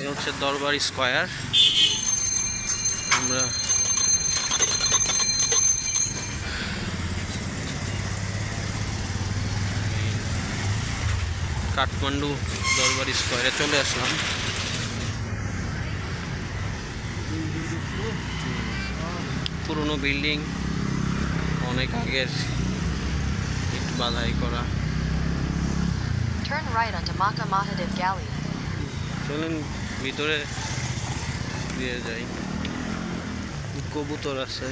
এই হচ্ছে দরবার স্কোয়ার। আমরা কাঠমান্ডু দরবার স্কোয়ারে চলে আসলাম। পুরনো বিল্ডিং, অনেক আগের ইট বাধাই করা। Turn right onto Maka Mahadev Galley. চলেন ভিতরে দিয়ে যাই কবুতর আছে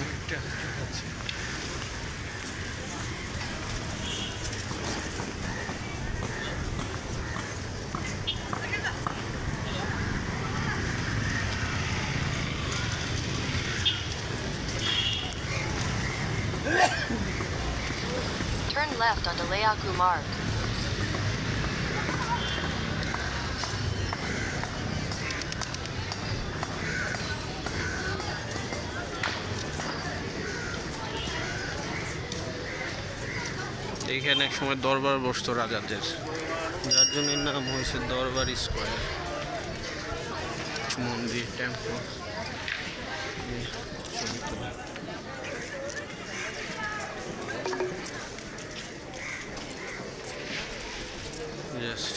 Turn left onto Layaku Marg. এইখানে এক সময় দরবার বসত রাজাদের। যার জন্য নাম হয়েছে দরবার স্কোয়ার। মন্দির টেম্পল জাস্ট